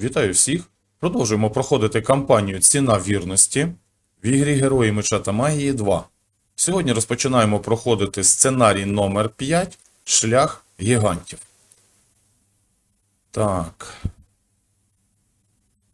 Вітаю всіх! Продовжуємо проходити кампанію Ціна вірності в ігрі Герої Меча та Магії 2. Сьогодні розпочинаємо проходити сценарій номер 5 Шлях гігантів. Так.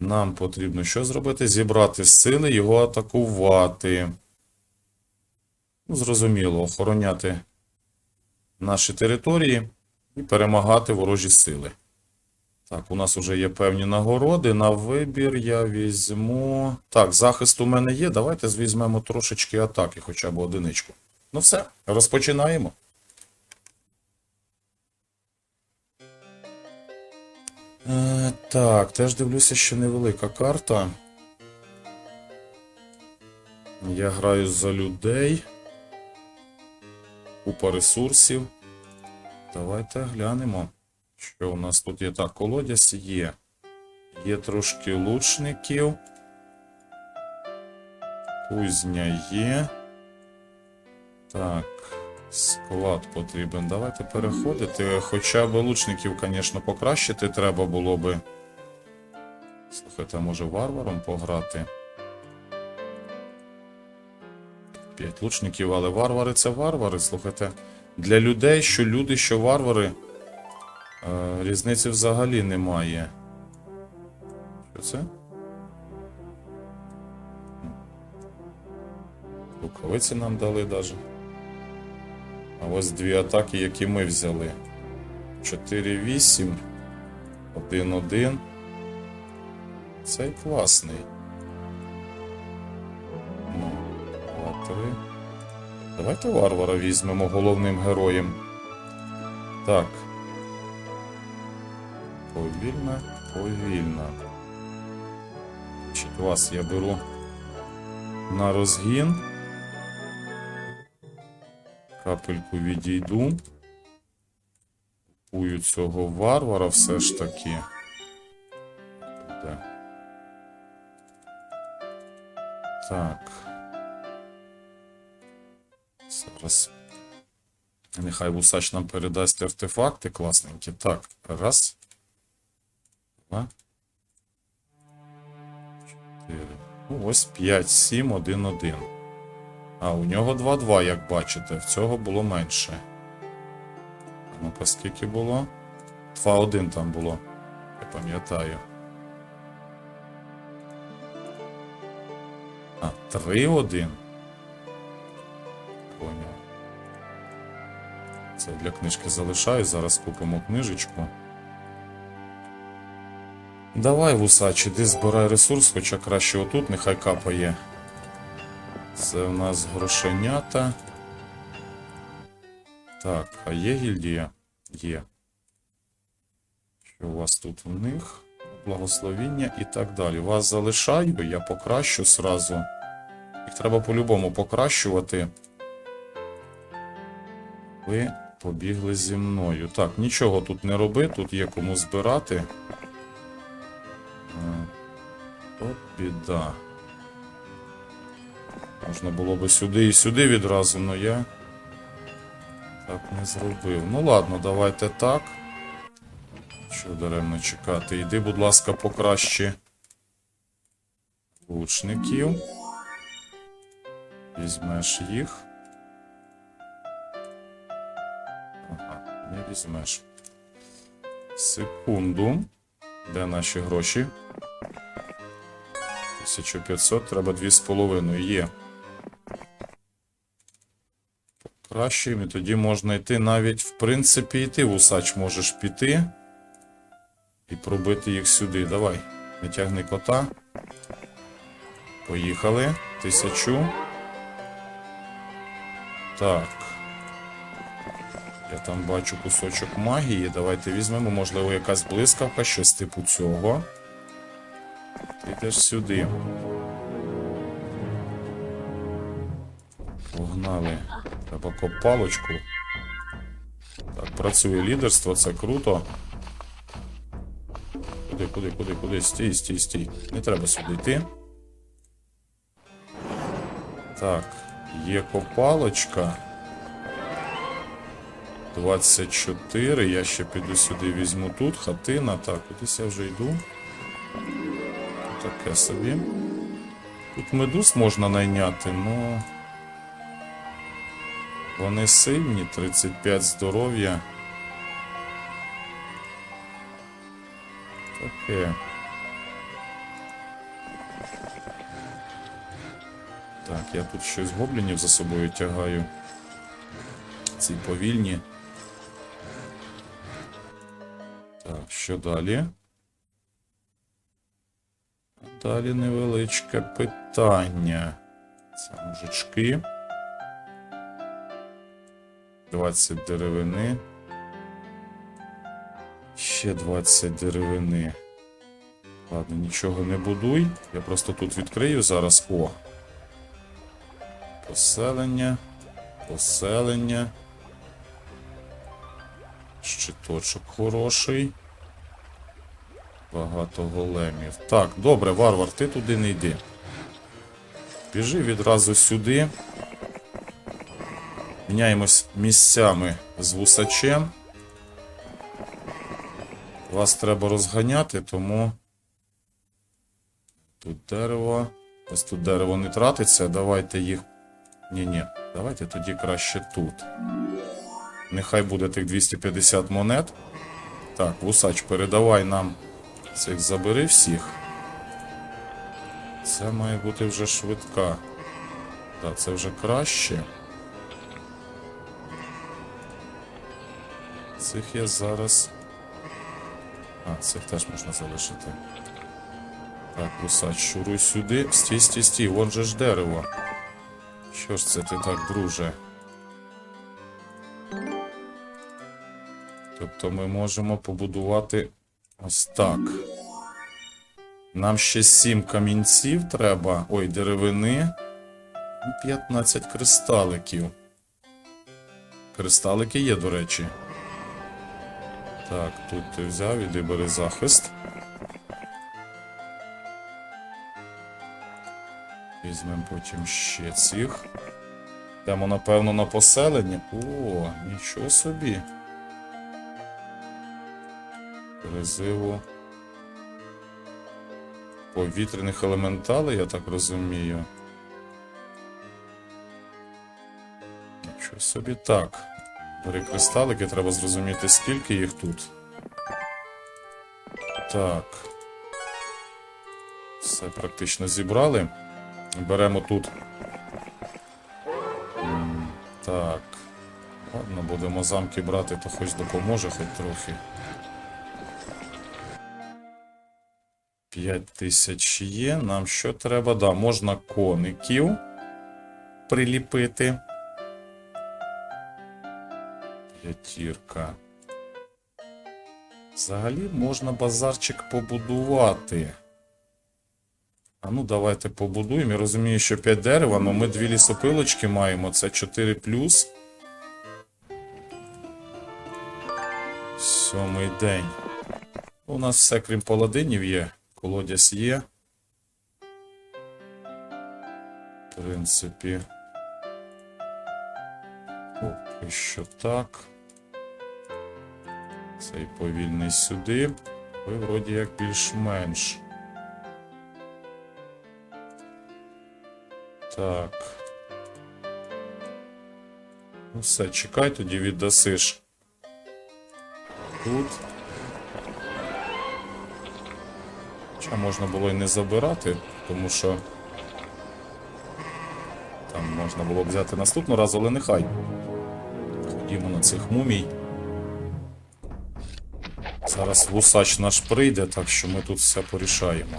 Нам потрібно що зробити? Зібрати сили, його атакувати. Ну, зрозуміло, охороняти наші території і перемагати ворожі сили. Так, у нас вже є певні нагороди. На вибір я візьму. Так, захист у мене є. Давайте візьмемо трошечки атаки, хоча б одиничку. Ну все, розпочинаємо. Е, так, теж дивлюся, що невелика карта. Я граю за людей. Купа ресурсів. Давайте глянемо. Що у нас тут є? Так, колодязь є. Є трошки лучників. Кузня є. Так, склад потрібен. Давайте переходити. Хоча б лучників, звісно, покращити треба було би. Слухайте, може варваром пограти? П'ять лучників, але варвари це варвари. Слухайте. Для людей, що люди, що варвари. Е, Різниці взагалі немає. Що це? Рукавиці нам дали даже. А ось дві атаки, які ми взяли. 4-8. 1-1. Цей класний. Ну, 2-3. Давайте варвара візьмемо головним героєм. Так. Повільно, повільно. Значить, вас я беру на розгін. Капельку відійду. Купую цього варвара все ж таки. Так. Зараз. Нехай вусач нам передасть артефакти класненькі. Так, раз. Два. Чотири. Ну, ось 5, 7, 1, 1. А, у нього 2-2, як бачите. В цього було менше. Ну-ка, скільки було? 2-1 там було. Я пам'ятаю. А, 3-1. Поняв. Це для книжки залишаю. Зараз купимо книжечку. Давай, Вусач, іди збирай ресурс, хоча краще отут, нехай капає. Це в нас грошенята. Так, а є гільдія? Є. Що у вас тут у них? Благословіння і так далі. Вас залишаю, я покращу сразу. Їх треба по-любому покращувати. Ви побігли зі мною. Так, нічого тут не роби, тут є кому збирати. Біда. Можна було би сюди і сюди відразу, але я так не зробив. Ну ладно, давайте так. Що даремно чекати. Йди, будь ласка, покраще лучників. Візьмеш їх. Ага, не візьмеш. Секунду. Де наші гроші? 1500, треба 2,5. Є. Покращуємо, і тоді можна йти навіть, в принципі, і ти, Вусач, можеш піти і пробити їх сюди. Давай, не тягни кота. Поїхали. Тисячу. Так. Я там бачу кусочок магії. Давайте візьмемо, можливо, якась блискавка, щось типу цього. Ти йдеш сюди. Погнали. Треба копалочку. Так, працює лідерство, це круто. Куди, куди, куди, куди? Стій, стій, стій. Не треба сюди йти. Так, є копалочка. 24. Я ще піду сюди, візьму тут. Хатина. Так, кудись я вже йду. Таке собі. Тут медуз можна найняти, ну. Вони сильні, 35 здоров'я. Таке. Так, я тут щось гоблінів за собою тягаю. Ці повільні. Так, що далі? Далі невеличке питання. Це мужички. 20 деревини. Ще 20 деревини. Ладно, нічого не будуй. Я просто тут відкрию зараз. О. Поселення. Поселення. Щиточок хороший. Багато големів. Так, добре, варвар, ти туди не йди. Біжи відразу сюди. Міняємось місцями з вусачем. Вас треба розганяти, тому тут дерево. Ось тут дерево не тратиться. Давайте їх. Ні-ні, давайте тоді краще тут. Нехай буде тих 250 монет. Так, вусач, передавай нам цих забери всіх. Це має бути вже швидка. Так, це вже краще. Цих я зараз. А, цих теж можна залишити. Так, вусач, шуруй сюди. Стій, стій, стій, вон же ж дерево. Що ж це ти так, друже? Тобто ми можемо побудувати ось так. Нам ще 7 камінців треба. Ой, деревини. І 15 кристаликів. Кристалики є, до речі. Так, тут ти взяв, іди бери захист. Візьмемо потім ще цих. Йдемо, напевно, на поселення. О, нічого собі. Призиву повітряних елементалей, я так розумію. Нічого собі так. Бери кристалики, треба зрозуміти, скільки їх тут. Так. Все практично зібрали. Беремо тут. Так. Ладно, будемо замки брати, то хоч допоможе, хоч трохи. 5 тисяч є. Нам що треба? Да, можна коників приліпити. П'ятірка. Взагалі можна базарчик побудувати. А ну, давайте побудуємо. Я розумію, що 5 дерева, але ми дві лісопилочки маємо. Це 4 плюс. Сьомий день. У нас все, крім паладинів, є. Колодязь є. В принципі. Поки що так. Цей повільний сюди. Ви вроді як більш-менш. Так. Ну все, чекай, тоді віддасиш. Тут. Хоча можна було і не забирати, тому що там можна було взяти наступного разу, але нехай. Ходімо на цих мумій. Зараз вусач наш прийде, так що ми тут все порішаємо.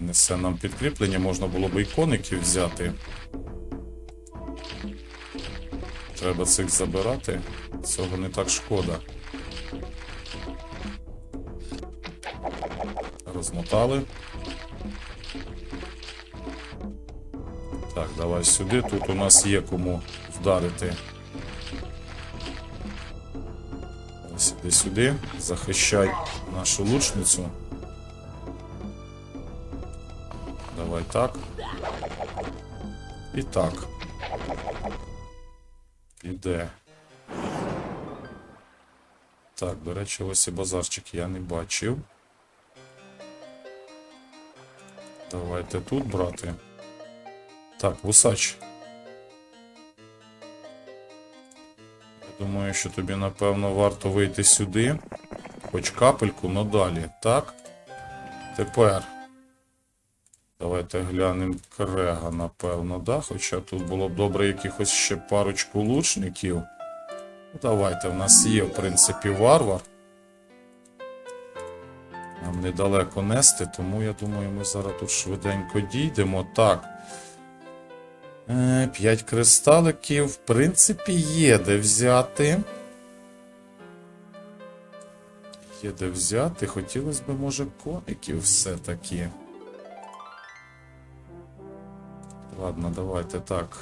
Несе нам підкріплення, можна було б і коників взяти. Треба цих забирати. Цього не так шкода. Розмотали. Так, давай сюди. Тут у нас є кому вдарити. Ось іди сюди. Захищай нашу лучницю. Давай так. І так. Іде. Так, до речі, ось і базарчик я не бачив. Давайте тут брати. Так, вусач. Я думаю, що тобі, напевно, варто вийти сюди. Хоч капельку, но далі. Так. Тепер. Давайте глянемо крега, напевно, да? Хоча тут було б добре якихось ще парочку лучників. Давайте, в нас є, в принципі, варвар. Недалеко нести, тому я думаю, ми зараз тут швиденько дійдемо. Так. Е, П'ять кристаликів, в принципі, є де взяти. Є де взяти. Хотілося б, може, коників все-таки. Ладно, давайте так.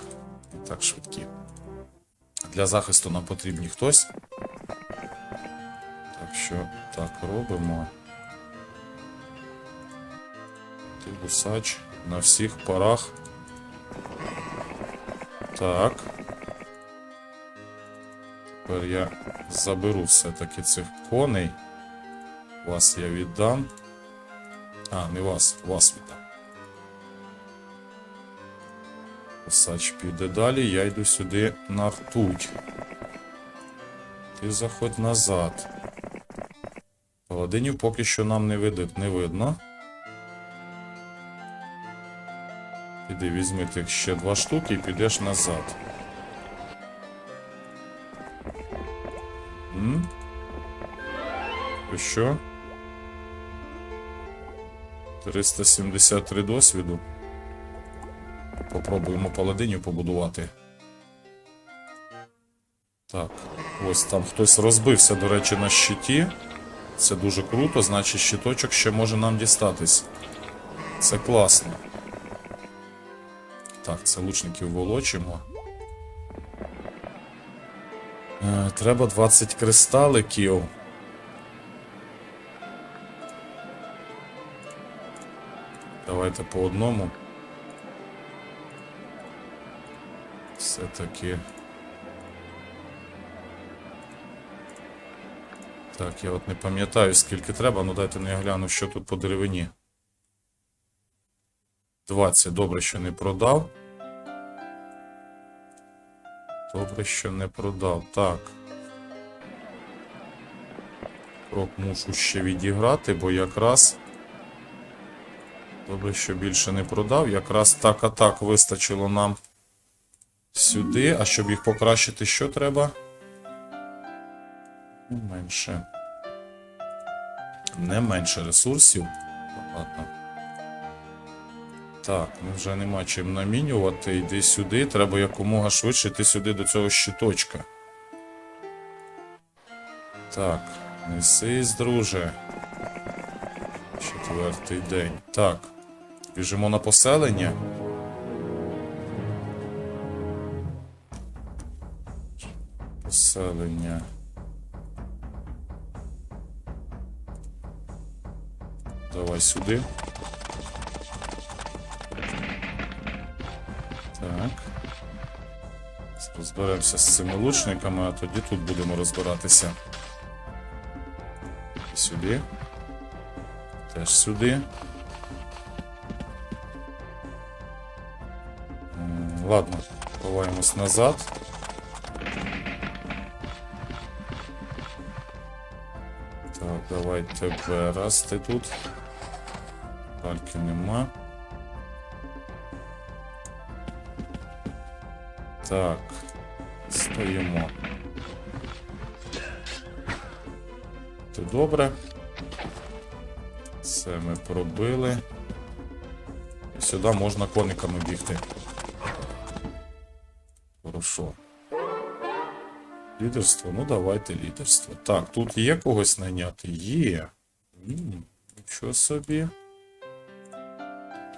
Не так швидкі. Для захисту нам потрібні хтось. Так що так робимо. Ти гусач на всіх парах. Так. Тепер я заберу все-таки цих коней. Вас я віддам. А, не вас, вас віддам. Гусач піде далі, я йду сюди на ртуть. Ти заходь назад. Паладинів поки що нам не видно. Іди візьми тих ще два штуки і підеш назад. М? То що? 373 досвіду. Попробуємо паладинів побудувати. Так, ось там хтось розбився, до речі, на щиті. Це дуже круто, значить щиточок ще може нам дістатись. Це класно. Так, це лучників волочимо. Е, треба 20 кристаликів. Давайте по одному. Все-таки. Так, я от не пам'ятаю, скільки треба, ну дайте ну я гляну, що тут по деревині. 20. Добре, що не продав. Добре, що не продав. Так. Крок мушу ще відіграти, бо якраз. Добре, що більше не продав. Якраз так атак вистачило нам сюди. А щоб їх покращити, що треба? Не менше. Не менше ресурсів. Ладно. Так, ну вже нема чим намінювати. Йди сюди. Треба якомога швидше йти сюди до цього щиточка. Так, несись, друже. Четвертий день. Так. Біжимо на поселення. Поселення. Давай сюди. Так. Розберемося з цими лучниками, а тоді тут будемо розбиратися. Сюди. Теж сюди. Ладно, ховаємось назад. Так, давай тебе раз ти тут. Пальки нема. Так, стоїмо. Це добре. Це ми пробили. Сюди можна кониками бігти. Хорошо. Лідерство, ну давайте лідерство. Так, тут є когось найняти? Є. Нічого собі.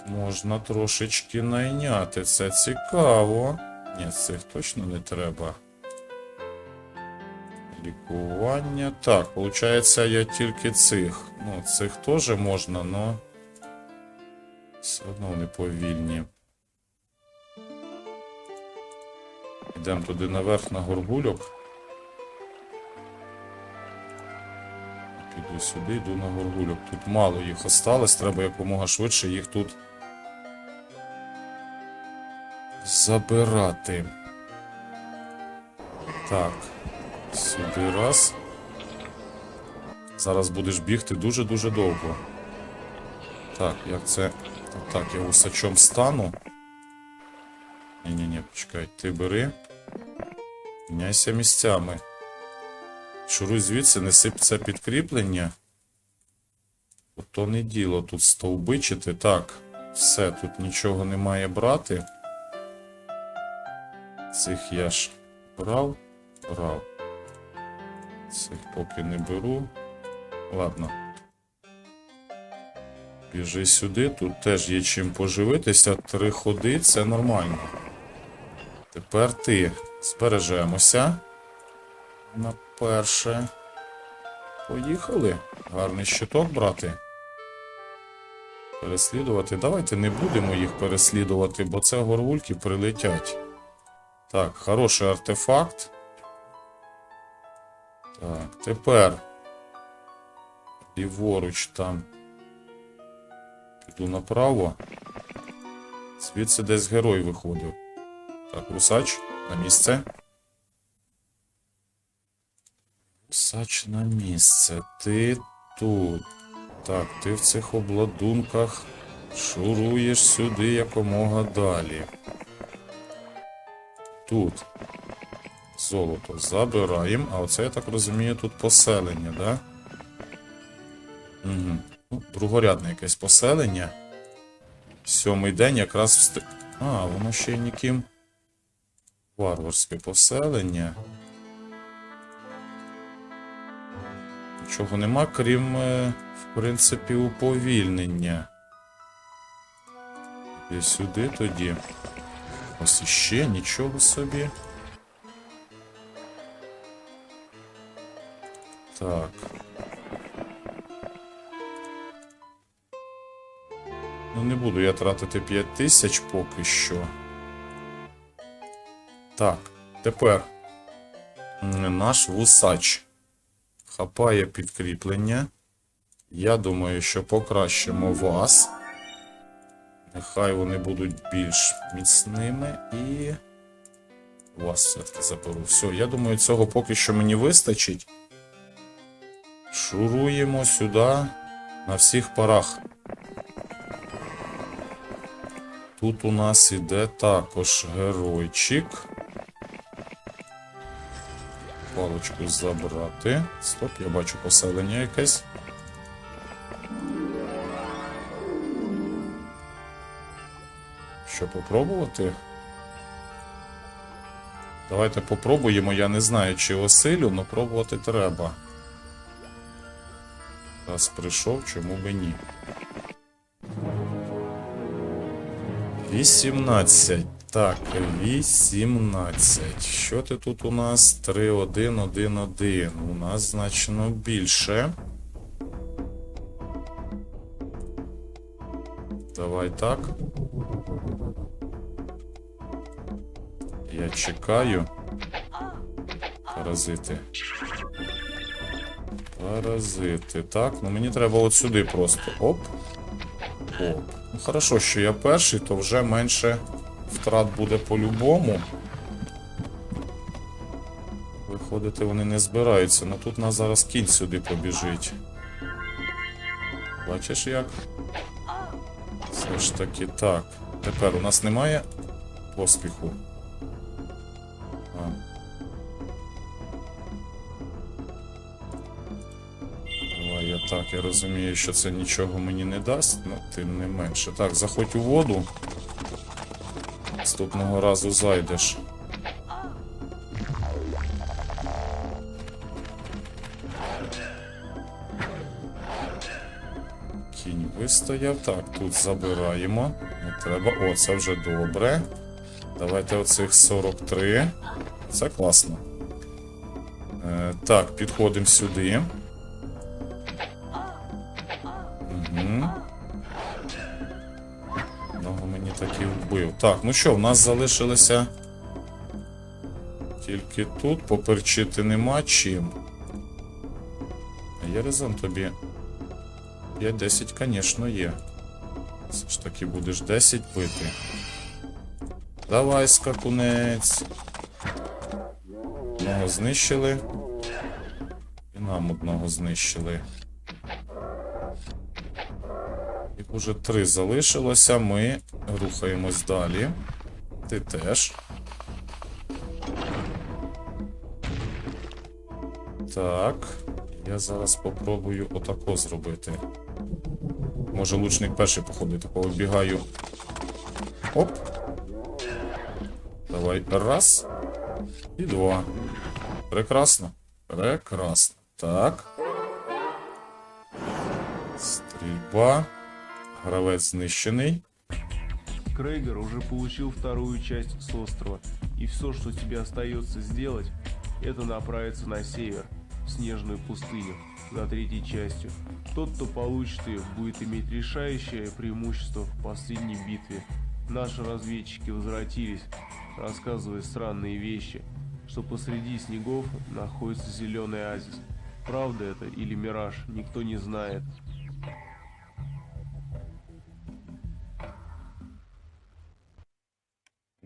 Можна трошечки найняти. Це цікаво. Ні, цих точно не треба. Лікування. Так, виходить, я тільки цих. Ну, цих теж можна, но. Все одно вони повільні. Йдемо туди наверх на горгульок. Піду сюди, йду на горгульок. Тут мало їх осталось, треба якомога швидше їх тут забирати. Так. Сюди раз. Зараз будеш бігти дуже-дуже довго. Так, як це. Так, я усачом стану. Ні-ні-ні, почекай, ти бери. Міняйся місцями. Шуруй звідси, неси це підкріплення. То не діло тут стовбичити. Так, все, тут нічого не має брати. Цих я ж брав, брав. Цих поки не беру. Ладно. Біжи сюди, тут теж є чим поживитися. Три ходи це нормально. Тепер ти. Збережемося. На перше. Поїхали. Гарний щиток брати. Переслідувати. Давайте не будемо їх переслідувати, бо це горгульки прилетять. Так, хороший артефакт. Так, тепер. Ліворуч там. Піду направо. Звідси десь герой виходив. Так, русач на місце. Русач на місце. Ти тут. Так, ти в цих обладунках шуруєш сюди якомога далі. Тут. Золото забираємо. А оце, я так розумію, тут поселення, да? Угу. Ну, другорядне якесь поселення. Сьомий день якраз встиг. А, воно ще й ніким. Варварське поселення. Нічого нема, крім, е, в принципі, уповільнення. І сюди тоді. Ось іще нічого собі. Так. Ну, не буду я тратити 5 тисяч поки що. Так, тепер наш вусач хапає підкріплення. Я думаю, що покращимо вас. Нехай вони будуть більш міцними і. Вас все-таки заберу. Все, я думаю, цього поки що мені вистачить. Шуруємо сюди на всіх парах. Тут у нас іде також геройчик. Палочку забрати. Стоп, я бачу поселення якесь. Що попробувати? Давайте попробуємо. Я не знаю, чи осилю, але пробувати треба. Раз прийшов, чому би ні. 18. Так, 18. Що ти тут у нас? 3, 1, 1, 1. У нас значно більше. Давай так. Я чекаю. Паразити. Паразити. Так, ну мені треба от сюди просто. Оп. Оп. Ну хорошо, що я перший, то вже менше втрат буде по-любому. Виходити вони не збираються. Ну тут нас зараз кінь сюди побіжить. Бачиш як? Все ж таки так. Тепер у нас немає поспіху. Так, я розумію, що це нічого мені не дасть, але тим не менше. Так, заходь у воду. Наступного разу зайдеш. Кінь вистояв. Так, тут забираємо. Не треба. О, це вже добре. Давайте оцих 43. Це класно. Е, так, підходимо сюди. Вбив. Так, ну що, в нас залишилося тільки тут. Поперчити нема чим. Є резон тобі. 5-10, звісно, є. Все ж таки будеш 10 пити. Давай, скакунець. Одного знищили. І нам одного знищили. Їх уже три залишилося. Ми рухаємось далі. Ти теж. Так. Я зараз попробую отако зробити. Може лучник перший походити, повибігаю. Оп. Давай. Раз. І два. Прекрасно. Прекрасно. Так. Стрільба. Гравець знищений. Крейгер уже получил вторую часть с острова, и все, что тебе остается сделать, это направиться на север, в снежную пустыню, за третьей частью. Тот, кто получит ее, будет иметь решающее преимущество в последней битве. Наши разведчики возвратились, рассказывая странные вещи, что посреди снегов находится зеленый оазис. Правда это или мираж, никто не знает.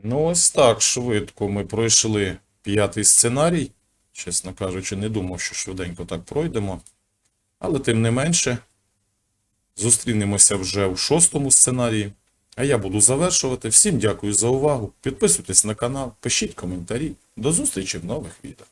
Ну, ось так швидко ми пройшли п'ятий сценарій. Чесно кажучи, не думав, що швиденько так пройдемо. Але тим не менше, зустрінемося вже у шостому сценарії. А я буду завершувати. Всім дякую за увагу. Підписуйтесь на канал, пишіть коментарі. До зустрічі в нових відео.